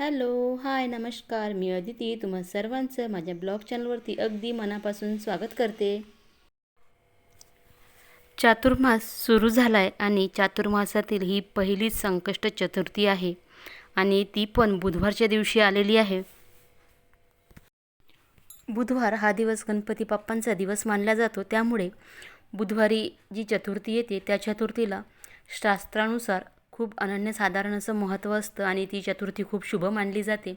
Hello hi नमस्कार. मी अदिती. तुम्हा सर्वांचं माझ्या ब्लॉग चॅनलवरती अगदी मनापासून स्वागत करते. चातुर्मास सुरू झाला आहे आणि चातुर्मासातील ही पहिलीच संकष्ट चतुर्थी आहे आणि ती पण बुधवारच्या दिवशी आलेली आहे. बुधवार हा दिवस गणपती बाप्पांचा दिवस मानला जातो. त्यामुळे बुधवारी जी चतुर्थी येते त्या चतुर्थीला शास्त्रानुसार खूप अनन्यसाधारण असं महत्त्व असतं आणि ती चतुर्थी खूप शुभ मानली जाते.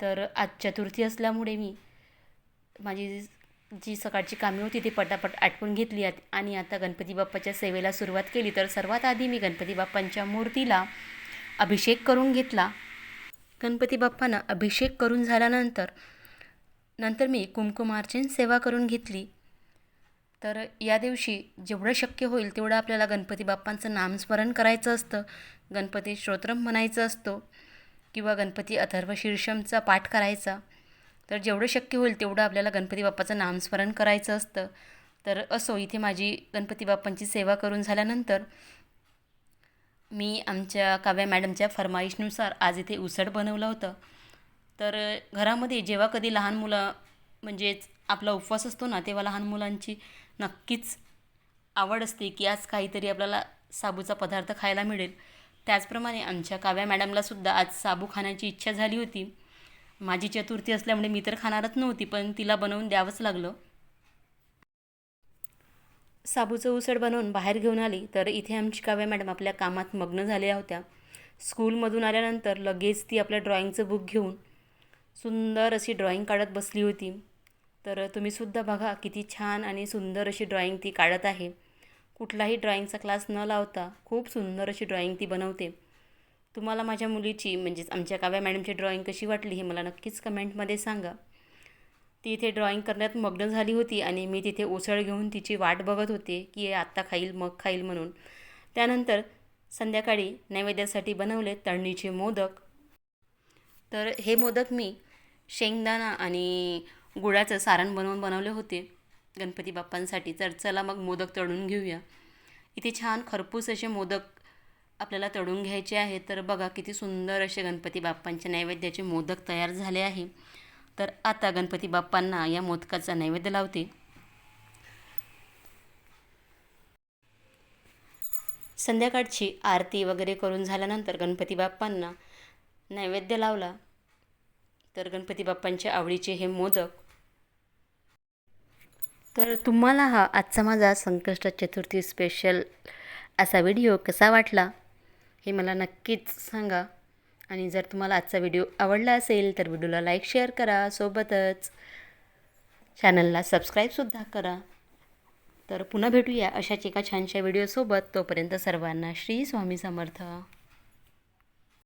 तर आज चतुर्थी असल्यामुळे मी माझी जी- सकाळची कामे होती ती पटापट आटपून घेतली आत- आणि आता गणपती बाप्पाच्या सेवेला सुरुवात केली. तर सर्वात आधी मी गणपती बाप्पांच्या मूर्तीला अभिषेक करून घेतला. गणपती बाप्पांना अभिषेक करून झाल्यानंतर नंतर मी कुमकुमार्चन सेवा करून घेतली. तर या दिवशी जेवढं शक्य होईल तेवढं आपल्याला गणपती बाप्पांचं नामस्मरण करायचं असतं. गणपती श्रोत्रम म्हणायचं असतो किंवा गणपती अथर्व शीर्षमचा पाठ करायचा. तर जेवढं शक्य होईल तेवढं आपल्याला गणपती बाप्पाचं नामस्मरण करायचं असतं. तर असो इथे माझी गणपती बाप्पांची सेवा करून झाल्यानंतर मी आमच्या काव्या मॅडमच्या फरमाईशनुसार आज इथे उसळ बनवलं होतं. तर घरामध्ये जेव्हा कधी लहान मुलं म्हणजेच आपला उपवास असतो ना तेव्हा लहान मुलांची नक्कीच आवड असते की आज काहीतरी आपल्याला साबूचा पदार्थ खायला मिळेल. त्याचप्रमाणे आमच्या काव्या मॅडमलासुद्धा आज साबू खाण्याची इच्छा झाली होती. माझी चतुर्थी असल्यामुळे मी तर खाणारच नव्हती पण तिला बनवून द्यावंच लागलं. साबूचं उसळ बनवून बाहेर घेऊन आली तर इथे आमची काव्या मॅडम आपल्या कामात मग्न झाल्या होत्या. स्कूलमधून आल्यानंतर लगेच ती आपल्या ड्रॉइंगचं बुक घेऊन सुंदर अशी ड्रॉइंग काढत बसली होती. तर तुम्हीसुद्धा बघा किती छान आणि सुंदर अशी ड्रॉईंग ती काढत आहे. कुठलाही ड्रॉईंगचा क्लास न लावता खूप सुंदर अशी ड्रॉईंग ती बनवते. तुम्हाला माझ्या मुलीची म्हणजेच आमच्या काव्या मॅडमची ड्रॉईंग कशी वाटली हे मला नक्कीच कमेंटमध्ये सांगा. ती इथे ड्रॉईंग करण्यात मग्न झाली होती आणि मी तिथे उसळ घेऊन तिची वाट बघत होते की हे आत्ता खाईल मग खाईल म्हणून. त्यानंतर संध्याकाळी नैवेद्यासाठी बनवले तळणीचे मोदक. तर हे मोदक मी शेंगदाणा आणि गुळाचं सारण बनवून बनवले होते. गणपती बाप्पांसाठी. तर चला मग मोदक तळून घेऊया. इथे छान खरपूस असे मोदक आपल्याला तळून घ्यायचे आहे तर बघा किती सुंदर असे गणपती बाप्पांच्या नैवेद्याचे मोदक तयार झाले आहे. तर आता गणपती बाप्पांना या मोदकाचा नैवेद्य लावते. संध्याकाळची आरती वगैरे करून झाल्यानंतर गणपती बाप्पांना नैवेद्य लावला. तर गणपती बाप्पांच्या आवडीचे हे मोदक तर तुम्हाला हा आजचा माझा संकष्ट चतुर्थी स्पेशल असा व्हिडिओ कसा वाटला हे मला नक्कीच सांगा. आणि जर तुम्हाला आजचा व्हिडिओ आवडला असेल तर व्हिडिओला लाईक शेअर करा. सोबतच चॅनलला सबस्क्राईबसुद्धा करा. तर पुन्हा भेटूया अशाच एका छानशा व्हिडिओसोबत तोपर्यंत सर्वांना श्री स्वामी समर्थ.